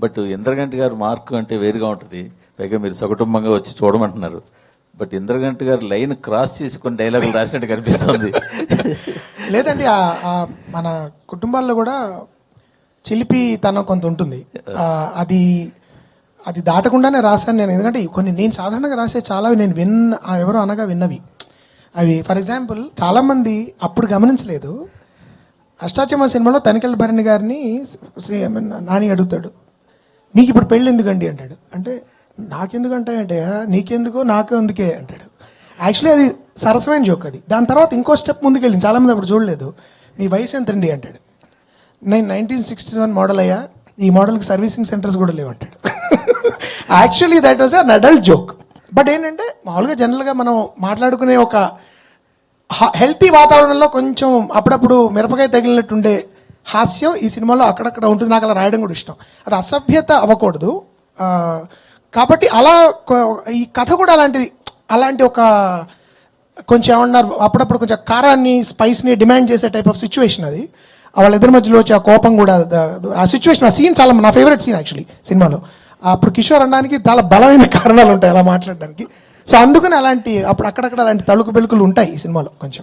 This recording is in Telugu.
బట్ ఇంద్రగంటి గారు మార్కు అంటే వేరుగా ఉంటుంది. పైగా మీరు సకుటుంబంగా వచ్చి చూడమంటున్నారు. బట్ ఇంద్రగంటి గారు లైన్ క్రాస్ చేసుకుని డైలాగులు రాసినట్టు కనిపిస్తుంది. లేదండి ఆ- మన కుటుంబాల్లో కూడా చిలిపి తనం కొంత ఉంటుంది. అది అది దాటకుండానే రాశాను నేను. ఎందుకంటే కొన్ని నేను సాధారణంగా రాసే చాలా నేను విన్న ఆ ఎవరో అనగా విన్నవి. అవి ఫర్ ఎగ్జాంపుల్ చాలామంది అప్పుడు గమనించలేదు. అష్టాచమ సినిమాలో తనికెళ్ళ భరణి గారిని శ్రీ నాని అడుగుతాడు. మీకు ఇప్పుడు పెళ్ళి ఎందుకండి అంటాడు. అంటే నాకెందుకు అంటే నీకెందుకో నాకు అందుకే అంటాడు. యాక్చువల్లీ అది సరసమైన జోక్ అది. దాని తర్వాత ఇంకో స్టెప్ ముందుకెళ్ళింది. చాలామంది అప్పుడు చూడలేదు. మీ వయసు ఎంతండి అంటాడు. నేను నైన్టీన్ సిక్స్టీ సెవెన్ మోడల్ అయ్యా. ఈ మోడల్కి సర్వీసింగ్ సెంటర్స్ కూడా లేవంటాడు. Actually that was an adult joke but ఏంటంటే మామూలుగా జనరల్గా మనం మాట్లాడుకునే ఒక హెల్తీ వాతావరణంలో కొంచెం అప్పుడప్పుడు మిరపకాయ తగిలినట్టుండే హాస్యం ఈ సినిమాలో అక్కడక్కడ ఉంటుంది. నాకు అలా రాయడం కూడా ఇష్టం. అది అసభ్యత అవ్వకూడదు. కాబట్టి అలా ఈ కథ కూడా అలాంటిది అలాంటి ఒక కొంచెం ఏమన్నారు అప్పుడప్పుడు కొంచెం కారాన్ని స్పైస్ని డిమాండ్ చేసే టైప్ ఆఫ్ సిచ్యువేషన్ అది. వాళ్ళిద్దరి మధ్యలో వచ్చే ఆ కోపం కూడా ఆ సిచ్యువేషన్ ఆ సీన్ చాలా నా ఫేవరెట్ సీన్ యాక్చువల్లీ సినిమాలో. అప్పుడు కిషోర్ అనడానికి చాలా బలమైన కారణాలు ఉంటాయి అలా మాట్లాడడానికి. సో అందుకని అలాంటి అప్పుడు అక్కడక్కడ అలాంటి తళుకు బెలుకులు ఉంటాయి ఈ సినిమాలో కొంచెం.